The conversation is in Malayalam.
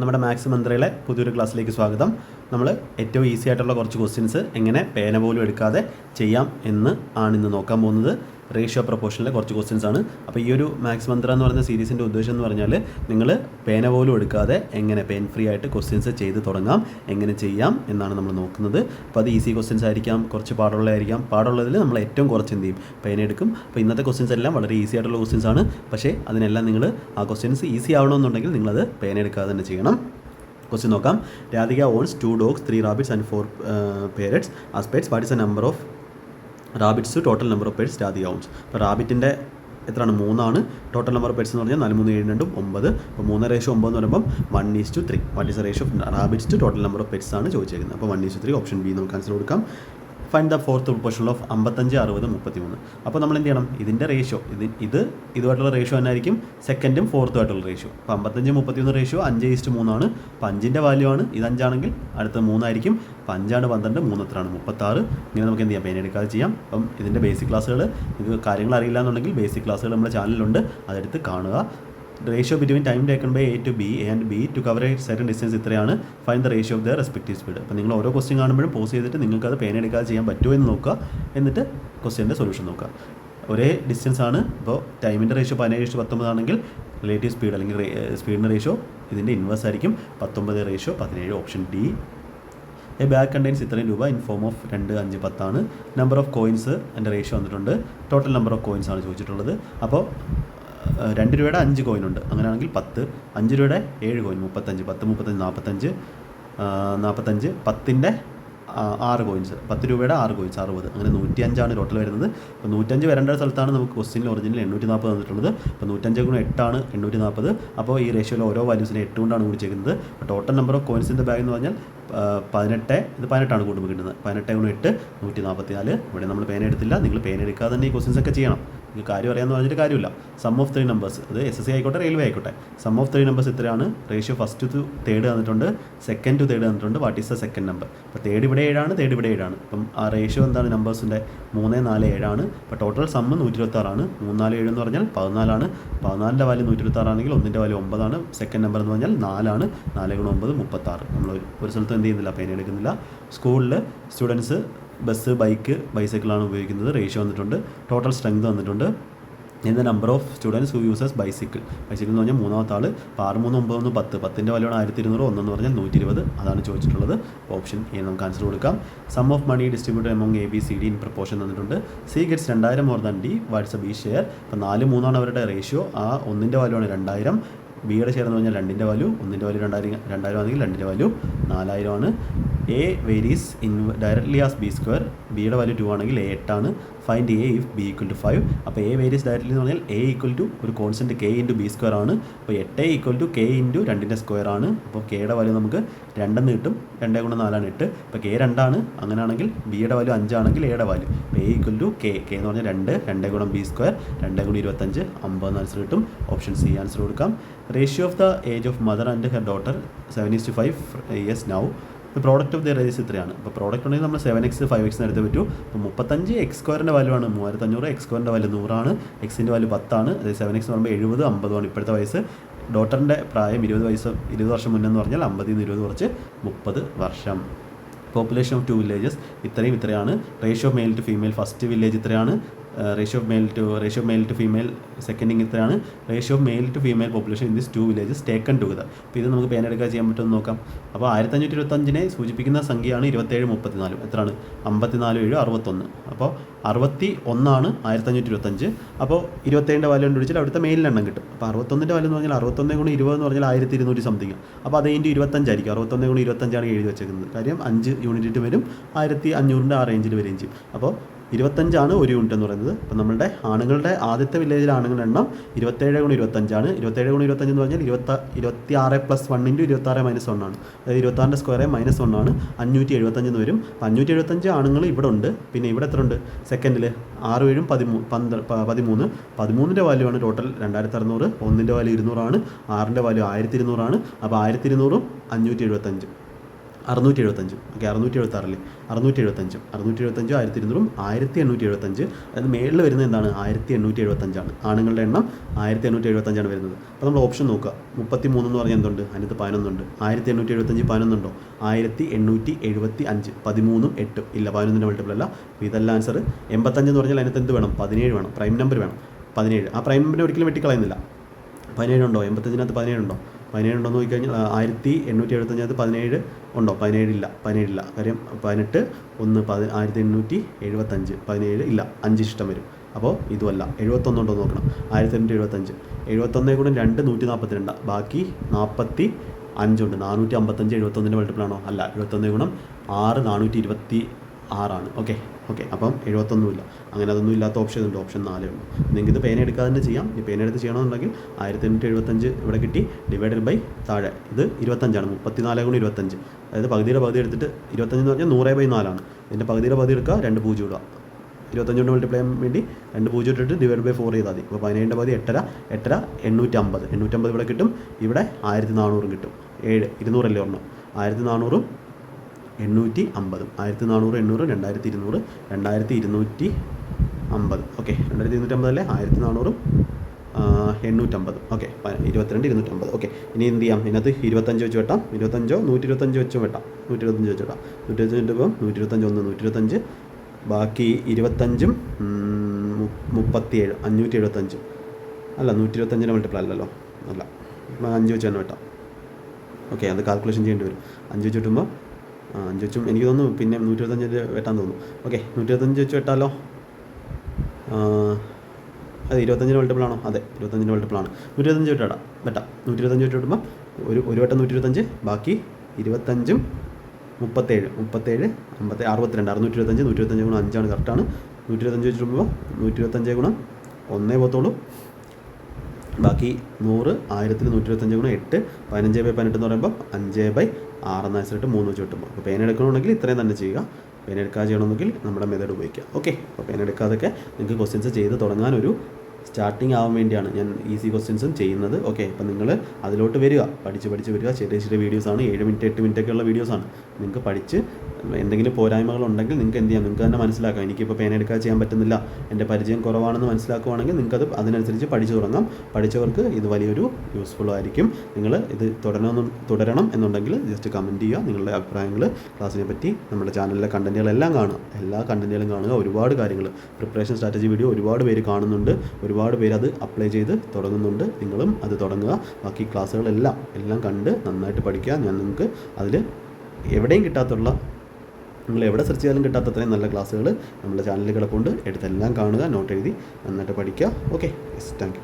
നമ്മുടെ മാത്സ് മന്ത്രയിലെ പുതിയൊരു ക്ലാസ്സിലേക്ക് സ്വാഗതം. നമ്മൾ ഏറ്റവും ഈസി ആയിട്ടുള്ള കുറച്ച് ക്വസ്റ്റ്യൻസ് എങ്ങനെ പേന പോലും എടുക്കാതെ ചെയ്യാം എന്ന് ആണ് ഇന്ന് നോക്കാൻ പോകുന്നത്. റേഷ്യോ പ്രൊപ്പോഷനിലെ കുറച്ച് ക്വസ്റ്റ്യൻസ് ആണ്. അപ്പോൾ ഈ ഒരു മാത്സ് മന്ത്ര എന്ന് പറയുന്ന സീരീസിന്റെ ഉദ്ദേശം എന്ന് പറഞ്ഞാൽ നിങ്ങൾ പേന പോലും എടുക്കാതെ എങ്ങനെ പെൻ ഫ്രീ ആയിട്ട് ക്വസ്റ്റ്യൻസ് ചെയ്ത് തുടങ്ങാം എങ്ങനെ ചെയ്യാം എന്നാണ് നമ്മൾ നോക്കുന്നത്. അപ്പോൾ അത് ഈസി ക്വസ്റ്റ്യൻസ് ആയിരിക്കാം കുറച്ച് പാടുള്ളതായിരിക്കാം. പാടുള്ളതിൽ നമ്മൾ ഏറ്റവും കുറച്ച് എന്ത് ചെയ്യും? പേന എടുക്കും. അപ്പോൾ ഇന്നത്തെ ക്വസ്റ്റ്യൻസ് എല്ലാം വളരെ ഈസി ആയിട്ടുള്ള ക്വസ്റ്റ്യൻസ് ആണ്. പക്ഷേ അതിനെല്ലാം നിങ്ങൾ ആ ക്വസ്റ്റ്യൻസ് ഈസി ആവണമെന്നുണ്ടെങ്കിൽ നിങ്ങളത് പേന എടുക്കാതെ തന്നെ ചെയ്യണം. ക്വസ്റ്റ്യൻ നോക്കാം. Radhika owns two dogs three rabbits and four parrots as pets what is a number of rabbits total number of pets Radhika owns അപ്പോൾ റാബിറ്റിന്റെ എത്രയാണ്? മൂന്നാണ്. ടോട്ടൽ നമ്പർ പെറ്റ്സ് എന്ന് പറഞ്ഞാൽ നാല് മൂന്ന് ഏഴ് രണ്ടും ഒമ്പത്. അപ്പോൾ മൂന്ന് റേഷ്യോ ഒമ്പത് എന്ന് പറയുമ്പോൾ one is to three what is ratio rabbits to total number of pets ആണ് ചോദിച്ചേക്കുന്നത്. അപ്പോൾ one is to three option B നമുക്ക് ആൻസർ കൊടുക്കാം. Find the fourth proportion of അമ്പത്തഞ്ച് അറുപത് മുപ്പത്തി മൂന്ന് അപ്പോൾ നമ്മൾ എന്ത് ചെയ്യണം? ഇതിന്റെ റേഷ്യോ ഇത് ഇത് ഇതുമായിട്ടുള്ള റേഷ്യോ തന്നെയായിരിക്കും സെക്കൻഡും ഫോർത്തും ആയിട്ടുള്ള റേഷ്യോ അപ്പോൾ അമ്പത്തഞ്ച് മുപ്പത്തിമൂന്ന് റേഷ്യോ അഞ്ച് ഈസ്റ്റ് മൂന്നാണ്. അപ്പോൾ അഞ്ചിന്റെ വാല്യൂ ആണ്. ഇത് അഞ്ചാണെങ്കിൽ അടുത്ത മൂന്നായിരിക്കും. അപ്പോൾ അഞ്ചാണ് പന്ത്രണ്ട് മൂന്ന് എത്രയാണ്? മുപ്പത്താറ്. ഇങ്ങനെ നമുക്ക് എന്ത് ചെയ്യാം? പേന എടുക്കാതെ ചെയ്യാം. അപ്പം ഇതിന്റെ ബേസിക് ക്ലാസ്സുകൾ ഇത് കാര്യങ്ങൾ അറിയില്ല എന്നുണ്ടെങ്കിൽ ബേസിക് ക്ലാസ്സുകൾ നമ്മുടെ ചാനലിലുണ്ട് അതെടുത്ത് കാണുക. Ratio between time taken by A to B and B to cover a certain distance ഇത്രയാണ്. Find the ratio of the respective speed അപ്പോൾ നിങ്ങൾ ഓരോ ക്വസ്റ്റ്യൻ കാണുമ്പോഴും പോസ് ചെയ്തിട്ട് നിങ്ങൾക്ക് അത് പേന എടുക്കാതെ ചെയ്യാൻ പറ്റുമോ എന്ന് നോക്കുക. എന്നിട്ട് ക്വസ്റ്റ്യന്റെ സൊല്യൂഷൻ നോക്കുക. ഒരേ ഡിസ്റ്റൻസ് ആണ്. ഇപ്പോൾ ടൈമിന്റെ റേഷ്യോ പതിനേഴ് ഇഷ്ടം പത്തൊമ്പതാണെങ്കിൽ റിലേറ്റീവ് സ്പീഡ് അല്ലെങ്കിൽ സ്പീഡിന്റെ റേഷ്യോ ഇതിന്റെ ഇൻവേഴ്സ് ആയിരിക്കും. പത്തൊമ്പത് റേഷ്യോ പതിനേഴ് option D a bag contains ഇത്രയും രൂപ ഇൻ ഫോം ഓഫ് രണ്ട് അഞ്ച് പത്താണ്. നമ്പർ ഓഫ് കോയിൻസ് എന്റെ റേഷ്യോ വന്നിട്ടുണ്ട്. ടോട്ടൽ നമ്പർ ഓഫ് കോയിൻസ് ആണ് ചോദിച്ചിട്ടുള്ളത്. അപ്പോൾ രണ്ട് രൂപയുടെ അഞ്ച് കോയിൻ ഉണ്ട്. അങ്ങനെയാണെങ്കിൽ പത്ത് അഞ്ച് രൂപയുടെ ഏഴ് കോയിൻ മുപ്പത്തഞ്ച് പത്ത് മുപ്പത്തഞ്ച് നാൽപ്പത്തഞ്ച് നാൽപ്പത്തഞ്ച് പത്തിന്റെ ആറ് കോയിൻസ് പത്ത് രൂപയുടെ ആറ് കോയിൻസ് അറുപത്. അങ്ങനെ നൂറ്റി അഞ്ചാണ് ടോട്ടൽ വരുന്നത്. അപ്പോൾ നൂറ്റഞ്ച് വരേണ്ട സ്ഥലത്താണ് നമുക്ക് ക്വസ്റ്റിനിൽ ഒറിജിനൽ എണ്ണൂറ്റി നാൽപ്പത് തന്നിട്ടുള്ളത് അപ്പോൾ നൂറ്റഞ്ച് ഗുണം എട്ടാണ് എണ്ണൂറ്റി നാൽപ്പത് അപ്പോൾ ഈ റേഷ്യോയിൽ ഓരോ വാല്യൂസിനെ എട്ട് കൊണ്ടാണ് കുടിച്ചേക്കുന്നത് അപ്പോൾ ടോട്ടൽ നമ്പർ ഓഫ് കോയിൻസിന്റെ ബാഗ് എന്ന് പറഞ്ഞാൽ പതിനെട്ട് ഇത് പതിനെട്ടാണ് കൂടുമ്പോൾ കിട്ടുന്നത്. പതിനെട്ട് ഗുണം എട്ട് നൂറ്റി നാൽപ്പത്തി നാല് ഇവിടെ നമ്മൾ പേന എടുത്തില്ല. നിങ്ങൾ പേന എടുക്കാതെ തന്നെ ഈ ക്വസ്റ്റ്യൻസ് ഒക്കെ ചെയ്യണം. നിങ്ങൾക്ക് കാര്യം അറിയാമെന്ന് പറഞ്ഞിട്ട് കാര്യമില്ല. സം ഓഫ് ത്രീ നമ്പേഴ്സ് അത് എസ് എസ് സി ആയിക്കോട്ടെ റെയിൽവേ ആയിക്കോട്ടെ. സം ഓഫ് ത്രീ നമ്പേഴ്സ് ഇത്രയാണ്. റേഷ്യോ ഫസ്റ്റ് ടു തേർഡ് തന്നിട്ടുണ്ട്. സെക്കൻഡ് ടു തേർഡ് തന്നിട്ടുണ്ട്. What is the second number അപ്പോൾ തേർഡ് ഇവിടെ ഏഴാണ് തേർഡ് ഇവിടെ ഏഴാണ്. അപ്പം ആ റേഷ്യോ എന്താണ് നമ്പേഴ്സിന്റെ മൂന്ന് നാല് ഏഴാണ്. അപ്പോൾ ടോട്ടൽ സമ്മ് നൂറ്റി ഇരുപത്താറാണ് മൂന്നാൽ ഏഴ് എന്ന് പറഞ്ഞാൽ പതിനാലാണ്. പതിനാലിന്റെ വാല്യൂ നൂറ്റി ഇരുപത്താറാണെങ്കിൽ ഒന്നിന്റെ വാല്യൂ ഒമ്പതാണ്. സെക്കൻഡ് നമ്പർ എന്ന് പറഞ്ഞാൽ നാലാണ്. നാല് ഗുണം ഒമ്പത് മുപ്പത്താറ്. നമ്മൾ ഒരു- സ്ഥലത്തും എന്ത് ചെയ്യുന്നില്ല പേന എടുക്കുന്നില്ല. സ്കൂളിൽ സ്റ്റുഡൻസ് ബസ് ബൈക്ക് ബൈസൈക്കിളാണ് ഉപയോഗിക്കുന്നത്. റേഷ്യോ വന്നിട്ടുണ്ട്. ടോട്ടൽ സ്ട്രെങ്ത് വന്നിട്ടുണ്ട്. In the number of students who uses bicycle bicycle എന്ന് പറഞ്ഞാൽ മൂന്നാമത്തെ ആൾ ആറ് മൂന്ന് ഒമ്പത് ഒന്ന് പത്ത്. പത്തിന്റെ വലിയ ആയിരത്തി ഇരുന്നൂറ് ഒന്നെന്ന് പറഞ്ഞാൽ നൂറ്റി ഇരുപത് അതാണ് ചോദിച്ചിട്ടുള്ളത്. ഓപ്ഷൻ എ നമുക്ക് ആൻസർ കൊടുക്കാം. Sum of money distributed among A B C D in proportion തന്നിട്ടുണ്ട്. സി ഗെറ്റ്സ് രണ്ടായിരം more than D what's B share അപ്പോൾ നാല് മൂന്നാണ് അവരുടെ റേഷ്യോ ആ ഒന്നിന്റെ വാല്യൂ ആണ് രണ്ടായിരം. ബിയുടെ ഷെയർ എന്ന് പറഞ്ഞാൽ രണ്ടിന്റെ വാല്യൂ ഒന്നിന്റെ വാല്യൂ രണ്ടായിരം രണ്ടായിരം ആണെങ്കിൽ രണ്ടിന്റെ വാല്യൂ നാലായിരം ആണ്. A varies in directly as B square ബിയുടെ വാല്യൂ ടു ആണെങ്കിൽ എ എട്ടാണ് find A if B equal to five അപ്പോൾ എ വേരീസ് ഡയറക്ട്ലി എന്ന് പറഞ്ഞാൽ എ ഈക്വൽ ടു ഒരു constant K into B square ആണ്. അപ്പോൾ എട്ട് ഈക്വൽ ടു കെ ഇന്റു രണ്ടിന്റെ സ്ക്വയർ ആണ്. അപ്പോൾ കെയുടെ വാല്യൂ നമുക്ക് രണ്ടെന്ന് കിട്ടും. രണ്ടേ ഗുണം നാലാണ് എട്ട്. അപ്പോൾ കെ രണ്ടാണ്. അങ്ങനെയാണെങ്കിൽ ബിയുടെ വാല്യൂ അഞ്ചാണെങ്കിൽ എയുടെ വാല്യൂ അപ്പോൾ A equal to K K എന്ന് പറഞ്ഞാൽ രണ്ട്. രണ്ടേ ഗുണം ബി സ്ക്വയർ രണ്ടേ ഗുണം ഇരുപത്തഞ്ച്. അമ്പത് ആൻസർ കിട്ടും. ഓപ്ഷൻ സി ആൻസർ കൊടുക്കാം. Ratio of the age of mother and her daughter seven is to five years now product of the ages ഇത്രയാണ്. അപ്പോൾ പ്രോഡക്റ്റ് ഉണ്ടെങ്കിൽ നമ്മൾ സെവൻ എക്സ് ഫൈവ് എക്സ് എടുത്ത് പറ്റൂ. അപ്പോൾ മുപ്പത്തഞ്ച് എക്സ് സ്ക്വയറിന്റെ വാല്യൂ ആണ്. മൂവായിരത്തി അഞ്ഞൂറ് എക്സ് സ്ക്വയറിന്റെ വാല്യൂ നൂറാണ്. എക്സിന്റെ വാല്യൂ പത്താണ്. അതായത് സെവൻ എക്സ് എന്ന് പറയുമ്പോൾ എഴുപത് അമ്പതുമാണ് ഇപ്പോഴത്തെ വയസ്സ്. ഡോട്ടറിന്റെ പ്രായം ഇരുപത് വയസ്സ് ഇരുപത് വർഷം മുന്നെന്ന് പറഞ്ഞാൽ അമ്പതിൽ നിന്ന് ഇരുപത് കുറച്ച് മുപ്പത് വർഷം. പോപ്പുലേഷൻ ഓഫ് ടു വില്ലേജസ് ഇത്രയും ഇത്രയാണ്. Ratio male to female first village ഇത്രയാണ്. Ratio of male to ratio of male to female second in ഇത്രയാണ് ratio of male to female population in this two villages taken together അപ്പോൾ ഇത് നമുക്ക് പേനെടുക്കുക ചെയ്യാൻ പറ്റുമെന്ന് നോക്കാം. അപ്പോൾ ആയിരത്തി അഞ്ഞൂറ്റി ഇരുപത്തഞ്ചിനെ സൂചിപ്പിക്കുന്ന സംഖ്യയാണ് ഇരുപത്തേഴ് മുപ്പത്തിനാലും. എത്രയാണ്? അമ്പത്തിനാല് ഏഴ് അറുപത്തൊന്ന്. അപ്പോൾ അറുപത്തി ഒന്നാണ് ആയിരത്തി അഞ്ഞൂറ്റി ഇരുപത്തഞ്ച് അപ്പോൾ ഇരുപത്തേഴിന്റെ വാല്യൂ കണ്ടുപിടിച്ചാൽ അവിടുത്തെ മെയിലിന്റെ എണ്ണം കിട്ടും. അപ്പോൾ അറുപത്തൊന്നിന്റെ വാല്യൂ എന്ന് പറഞ്ഞാൽ അറുപത്തൊന്നേ ഗുണം ഇരുപത് എന്ന് പറഞ്ഞാൽ ആയിരത്തി ഇരുന്നൂറ്റി സംതിങ് അപ്പോൾ അത് അതിന്റെ ഇരുപത്തഞ്ചായിരിക്കും. അറുപത്തൊന്നേ ഗുണം ഇരുപത്തഞ്ചാണ് എഴുതി വെച്ചേക്കുന്നത്. കാര്യം അഞ്ച് യൂണിറ്റ് വരും. ആയിരത്തി അഞ്ഞൂറിന്റെ ആ റേഞ്ചിൽ വരികയും ചെയ്യും. അപ്പോൾ ഇരുപത്തഞ്ചാണ് ഒരു യൂണിറ്റ് എന്ന് പറയുന്നത്. അപ്പോൾ നമ്മുടെ ആണുങ്ങളുടെ ആദ്യത്തെ വില്ലേജിൽ ആണുങ്ങളുടെ എണ്ണം ഇരുപത്തേഴ് ഗുണം ഇരുപത്തഞ്ചാണ്. ഇരുപത്തേഴ് ഗുണം ഇരുപത്തഞ്ച് എന്ന് പറഞ്ഞാൽ ഇരുപത്ത ഇരുപത്തി ആറ് പ്ലസ് വൺ ഇന്റു ഇരുപത്താറ് മൈനസ് ആണ്. അതായത് ഇരുപത്താറിന്റെ സ്ക്വയറെ മൈനസ് ആണ്. അഞ്ഞൂറ്റി എഴുപത്തഞ്ച് എന്ന് വരും. അപ്പോൾ അഞ്ഞൂറ്റി എഴുപത്തഞ്ച് ആണുങ്ങൾ ഇവിടെ ഉണ്ട്. പിന്നെ ഇവിടെ എത്ര ഉണ്ട്? സെക്കൻഡിൽ ആറ് ഏഴും പതിമൂ പന്ത്ര പതിമൂന്ന്. പതിമൂന്നിന്റെ വാല്യൂ ആണ് ടോട്ടൽ രണ്ടായിരത്തി അറുന്നൂറ് ഒന്നിന്റെ വാല്യൂ ഇരുന്നൂറാണ്. ആറിന്റെ വാല്യൂ ആയിരത്തി ഇരുന്നൂറാണ് അപ്പോൾ ആയിരത്തി ഇരുന്നൂറും അഞ്ഞൂറ്റി എഴുപത്തഞ്ച്. അറുന്നൂറ്റി എഴുപത്തഞ്ചും ഓക്കെ അറുന്നൂറ്റി എഴുപത്താറല്ലേ അറുന്നൂറ്റി എഴുപത്തഞ്ചും അറുന്നൂറ്റി എഴുപത്തഞ്ചും ആയിരത്തി ഇരുന്നൂറും ആയിരത്തി എണ്ണൂറ്റി എഴുപത്തഞ്ച് അതായത് മേളിൽ വരുന്നത് എന്താണ്? ആയിരത്തി എണ്ണൂറ്റി എഴുപത്തഞ്ചാണ് ആണുങ്ങളുടെ എണ്ണം ആയിരത്തി എണ്ണൂറ്റി എഴുപത്തഞ്ചാണ് വരുന്നത്. അപ്പോൾ നമ്മൾ ഓപ്ഷൻ നോക്കുക. മുപ്പത്തി മൂന്നെന്ന് പറഞ്ഞാൽ എന്തുണ്ട്? അതിനകത്ത് പതിനൊന്നുണ്ട് ആയിരത്തി എണ്ണൂറ്റി എഴുപത്തഞ്ച് പതിനൊന്നുണ്ടോ ആയിരത്തി എണ്ണൂറ്റി എഴുപത്തി അഞ്ച് പതിമൂന്നും എട്ടും. ഇല്ല പതിനൊന്നിന്റെ മൾട്ടിപ്പിൾ അല്ല. ഇതല്ല ആൻസർ എൺപത്തഞ്ച് എന്ന് പറഞ്ഞാൽ അതിനകത്ത് എന്ത് വേണം? പതിനേഴ് വേണം. പ്രൈം നമ്പർ വേണം. പതിനേഴ്. ആ പ്രൈം നമ്പറിനെ ഒരിക്കലും വെട്ടിക്കളയുന്നില്ല. പതിനേഴുണ്ടോ എൺപത്തഞ്ചിനകത്ത് പതിനേഴുണ്ടോ പതിനേഴുണ്ടോ എന്ന് നോക്കിക്കഴിഞ്ഞാൽ ആയിരത്തി എണ്ണൂറ്റി എഴുപത്തഞ്ചിനകത്ത് പതിനേഴ് ഉണ്ടോ? പതിനേഴില്ല പതിനേഴില്ല. കാര്യം പതിനെട്ട് ഒന്ന് പതി ആയിരത്തി എണ്ണൂറ്റി എഴുപത്തഞ്ച്. പതിനേഴ് ഇല്ല അഞ്ച് ഇഷ്ടം വരും. അപ്പോൾ ഇതുമല്ല. എഴുപത്തൊന്നുണ്ടോ നോക്കണം. ആയിരത്തി എണ്ണൂറ്റി എഴുപത്തഞ്ച്. എഴുപത്തൊന്നേ കൂടെ രണ്ട് നൂറ്റി നാൽപ്പത്തി രണ്ട് ബാക്കി നാൽപ്പത്തി അഞ്ചുണ്ട് നാനൂറ്റി അമ്പത്തഞ്ച് എഴുപത്തൊന്നിന്റെ മൾട്ടിപ്പിളാണോ അല്ല എഴുപത്തൊന്നേ ഗുണം ആറ് നാനൂറ്റി ഇരുപത്തി ആറാണ്. ഓക്കെ. ഓക്കെ അപ്പം എഴുപത്തൊന്നുമില്ല. അങ്ങനെ അതൊന്നും ഇല്ലാത്ത ഓപ്ഷൻ ഉണ്ട്. ഓപ്ഷൻ നാലേ ഉള്ളൂ. നിങ്ങൾക്ക് ഇത് പേന എടുക്കാതെ തന്നെ ചെയ്യാം. ഈ പേന എടുത്ത് ചെയ്യണമെന്നുണ്ടെങ്കിൽ ആയിരത്തി എണ്ണൂറ്റി എഴുപത്തഞ്ച് ഇവിടെ കിട്ടി ഡിവൈഡഡ് ബൈ താഴെ. ഇത് ഇരുപത്തഞ്ചാണ്. മുപ്പത്തി നാല് ഗുണം ഇരുപത്തഞ്ച്. അതായത് പകുതിയുടെ പകുതി എടുത്തിട്ട് ഇരുപത്തഞ്ച് എന്ന് പറഞ്ഞാൽ നൂറേ ബൈ നാലാണ്. ഇതിന്റെ പകുതിയുടെ പകുതി എടുക്കുക രണ്ട് പൂജ്യം ഇടുക. ഇരുപത്തഞ്ച് കൊണ്ട് മൾട്ടിപ്ലൈ ചെയ്യാൻ വേണ്ടി രണ്ട് പൂജ്യം ഇട്ടിട്ട് ഡിവൈഡ് ബൈ ഫോർ ചെയ്താൽ മതി. അപ്പോൾ പതിനേഴിന്റെ പകുതി എട്ടര എട്ടര എണ്ണൂറ്റമ്പത്. എണ്ണൂറ്റമ്പത് ഇവിടെ കിട്ടും. ഇവിടെ ആയിരത്തി നാനൂറും കിട്ടും. ഏഴ് ഇരുന്നൂറല്ലേ ഒരെണ്ണം ആയിരത്തി നാനൂറും എണ്ണൂറ്റി അമ്പതും ആയിരത്തി നാനൂറ് എണ്ണൂറ് രണ്ടായിരത്തി ഇരുന്നൂറ് രണ്ടായിരത്തി ഇരുന്നൂറ്റി അമ്പത്. ഓക്കെ രണ്ടായിരത്തി ഇരുന്നൂറ്റി അമ്പതല്ലേ ആയിരത്തി നാനൂറും എണ്ണൂറ്റമ്പത്. ഓക്കെ ഇരുപത്തിരണ്ട് ഇരുന്നൂറ്റമ്പത്. ഓക്കെ ഇനി എന്ത് ചെയ്യാം? ഇതിനകത്ത് ഇരുപത്തഞ്ച് വെച്ച് വെട്ടാം. ഇരുപത്തഞ്ചോ നൂറ്റി ഇരുപത്തഞ്ച് വെച്ച് വെട്ടാം. നൂറ്റി ഇരുപത്തഞ്ച് വെച്ച് വെട്ടാം. നൂറ്റി ഇരുപത്തഞ്ച് പോകും. നൂറ്റി ഇരുപത്തഞ്ച് ഒന്ന് നൂറ്റി ഇരുപത്തഞ്ച് ബാക്കി ഇരുപത്തഞ്ചും മുപ്പത്തിയേഴ് അഞ്ഞൂറ്റി എഴുപത്തഞ്ച് അല്ല നൂറ്റി ഇരുപത്തഞ്ചിന്റെ മൾട്ടിപ്പിൾ അല്ലല്ലോ. അല്ല അഞ്ച് വെച്ച് തന്നെ വെട്ടാം. ഓക്കെ അത് കാൽക്കുലേഷൻ ചെയ്യേണ്ടി വരും. അഞ്ച് വെച്ച് വെട്ടുമ്പോൾ ആ അഞ്ച് വെച്ചും എനിക്ക് തോന്നുന്നു പിന്നെ നൂറ്റി ഇരുപത്തഞ്ച് വെട്ടാൻ തോന്നുന്നു. ഓക്കെ നൂറ്റി ഇരുപത്തഞ്ച് വെച്ച് വെട്ടാലോ അതെ ഇരുപത്തഞ്ചിന് മൾട്ടിപ്പിൾ ആണോ? അതെ ഇരുപത്തഞ്ചിന് മൾട്ടിപ്പിൾ ആണ്. നൂറ്റി ഇരുപത്തഞ്ച് വെട്ടാ. വെട്ടാം നൂറ്റി ഇരുപത്തഞ്ച് വെച്ച് വെട്ടുമ്പോൾ ഒരു ഒരു വട്ടം നൂറ്റി ഇരുപത്തഞ്ച് ബാക്കി ഇരുപത്തഞ്ചും മുപ്പത്തേഴ് മുപ്പത്തേഴ് അമ്പത്തി അറുപത്തിരണ്ട് അറുന്നൂറ്റി ഇരുപത്തഞ്ച് നൂറ്റി ഇരുപത്തഞ്ച് ഗുണം അഞ്ചാണ് കറക്റ്റാണ് നൂറ്റി ഇരുപത്തഞ്ച് വെച്ചിട്ടുമ്പോൾ നൂറ്റി ഇരുപത്തഞ്ച് ഗുണം ഒന്നേ പോകത്തുള്ളൂ. ബാക്കി നൂറ് ആയിരത്തിൽ നൂറ്റി ഇരുപത്തഞ്ച് ഗുണം എട്ട് പതിനഞ്ച് ബൈ പതിനെട്ട് എന്ന് പറയുമ്പോൾ അഞ്ച് ബൈ ആറെന്ന് അനുസരിച്ചിട്ട് മൂന്ന് വെച്ച് കിട്ടുമ്പോൾ അപ്പോൾ പേന എടുക്കണമെങ്കിൽ ഇത്രയും തന്നെ ചെയ്യുക. പേന എടുക്കാതെ ചെയ്യണമെങ്കിൽ നമ്മുടെ മെത്തേഡ് ഉപയോഗിക്കുക. ഓക്കെ അപ്പോൾ പേന എടുക്കാതൊക്കെ നിങ്ങൾക്ക് ക്വസ്റ്റ്യൻസ് ചെയ്ത് തുടങ്ങാൻ ഒരു സ്റ്റാർട്ടിങ് ആവാൻ വേണ്ടിയാണ് ഞാൻ ഈസി ക്വസ്റ്റ്യൻസും ചെയ്യുന്നത്. ഓക്കെ അപ്പോൾ നിങ്ങൾ അതിലോട്ട് വരിക. പഠിച്ച് പഠിച്ച് വരിക. ചെറിയ ചെറിയ വീഡിയോസാണ് ഏഴ് മിനിറ്റ് എട്ട് മിനിറ്റ് ഒക്കെ ഉള്ള വീഡിയോസാണ് നിങ്ങൾക്ക് പഠിച്ച് എന്തെങ്കിലും പോരായ്മകൾ ഉണ്ടെങ്കിൽ നിങ്ങൾക്ക് എന്ത് ചെയ്യാം? നിങ്ങൾക്ക് തന്നെ മനസ്സിലാക്കാം. എനിക്കിപ്പോൾ പേന എടുക്കാൻ ചെയ്യാൻ പറ്റുന്നില്ല. എന്റെ പരിചയം കുറവാണെന്ന് മനസ്സിലാക്കുവാണെങ്കിൽ നിങ്ങൾക്കത് അതിനനുസരിച്ച് പഠിച്ചു തുടങ്ങാം. പഠിച്ചവർക്ക് ഇത് വലിയൊരു യൂസ്ഫുൾ ആയിരിക്കും. നിങ്ങൾ ഇത് തുടരണം തുടരണം എന്നുണ്ടെങ്കിൽ ജസ്റ്റ് കമന്റ് ചെയ്യുക. നിങ്ങളുടെ അഭിപ്രായങ്ങൾ ക്ലാസ്സിനെ പറ്റി നമ്മുടെ ചാനലിലെ കണ്ടന്റുകളെല്ലാം കാണുക. എല്ലാ കണ്ടന്റുകളും കാണുക. ഒരുപാട് കാര്യങ്ങൾ. പ്രിപ്പറേഷൻ സ്ട്രാറ്റജി വീഡിയോ ഒരുപാട് പേര് കാണുന്നുണ്ട്. ഒരുപാട് പേര് അത് അപ്ലൈ ചെയ്ത് തുടങ്ങുന്നുണ്ട്. നിങ്ങളും അത് തുടങ്ങുക. ബാക്കി ക്ലാസ്സുകളെല്ലാം എല്ലാം കണ്ട് നന്നായിട്ട് പഠിക്കുക. ഞാൻ നിങ്ങൾക്ക് അതിൽ എവിടെയും കിട്ടാത്തുള്ള നിങ്ങൾ എവിടെ സെർച്ച് ചെയ്താലും കിട്ടാത്തത്രയും നല്ല ക്ലാസ്സുകൾ നമ്മുടെ ചാനലിൽ കിടപ്പുണ്ട്. എടുത്തെല്ലാം കാണുക നോട്ട് എഴുതി നന്നായിട്ട് പഠിക്കുക. Okay yes thank